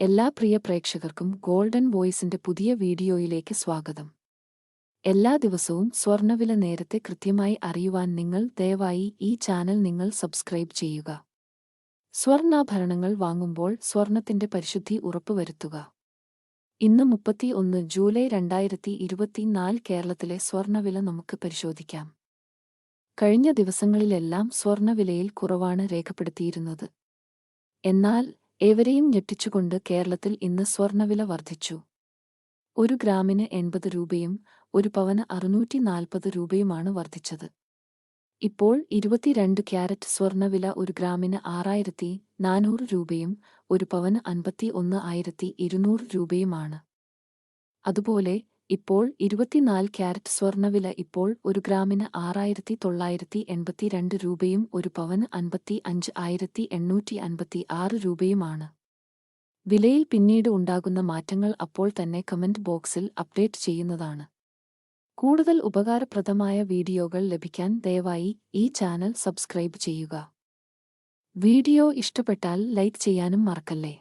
എല്ലാ പ്രിയ പ്രേക്ഷകർക്കും ഗോൾഡൻ വോയിസിന്റെ പുതിയ വീഡിയോയിലേക്ക് സ്വാഗതം. എല്ലാ ദിവസവും സ്വർണവില നേരത്തെ കൃത്യമായി അറിയുവാൻ നിങ്ങൾ ദയവായി ഈ ചാനൽ നിങ്ങൾ സബ്സ്ക്രൈബ് ചെയ്യുക. സ്വർണാഭരണങ്ങൾ വാങ്ങുമ്പോൾ സ്വർണത്തിന്റെ പരിശുദ്ധി ഉറപ്പുവരുത്തുക. ഇന്ന് മുപ്പത്തി ഒന്ന് ജൂലൈ രണ്ടായിരത്തി ഇരുപത്തിനാല് കേരളത്തിലെ സ്വർണവില നമുക്ക് പരിശോധിക്കാം. കഴിഞ്ഞ ദിവസങ്ങളിലെല്ലാം സ്വർണവിലയിൽ കുറവാണ് രേഖപ്പെടുത്തിയിരുന്നത്. എന്നാൽ ഏവരെയും ഞെട്ടിച്ചുകൊണ്ട് കേരളത്തിൽ ഇന്ന് സ്വർണവില വർദ്ധിച്ചു. ഒരു ഗ്രാമിന് എൺപത് രൂപയും ഒരു പവന് അറുന്നൂറ്റി നാൽപ്പത് രൂപയുമാണ് വർദ്ധിച്ചത്. ഇപ്പോൾ ഇരുപത്തിരണ്ട് ക്യാരറ്റ് സ്വർണവില ഒരു ഗ്രാമിന് ആറായിരത്തി നാനൂറ് രൂപയും ഒരു പവന് അൻപത്തി ഒന്ന് ആയിരത്തി ഇരുന്നൂറ് രൂപയുമാണ്. അതുപോലെ ഇപ്പോൾ ഇരുപത്തിനാല് ക്യാരറ്റ് സ്വർണവില ഇപ്പോൾ ഒരു ഗ്രാമിന് ആറായിരത്തി തൊള്ളായിരത്തി എൺപത്തിരണ്ട് രൂപയും ഒരു പവന് അൻപത്തി അഞ്ച് ആയിരത്തി എണ്ണൂറ്റി അൻപത്തി ആറ് രൂപയുമാണ്. വിലയിൽ പിന്നീട് ഉണ്ടാകുന്ന മാറ്റങ്ങൾ അപ്പോൾ തന്നെ കമന്റ് ബോക്സിൽ അപ്ഡേറ്റ് ചെയ്യുന്നതാണ്. കൂടുതൽ ഉപകാരപ്രദമായ വീഡിയോകൾ ലഭിക്കാൻ ദയവായി ഈ ചാനൽ സബ്സ്ക്രൈബ് ചെയ്യുക. വീഡിയോ ഇഷ്ടപ്പെട്ടാൽ ലൈക്ക് ചെയ്യാനും മറക്കല്ലേ?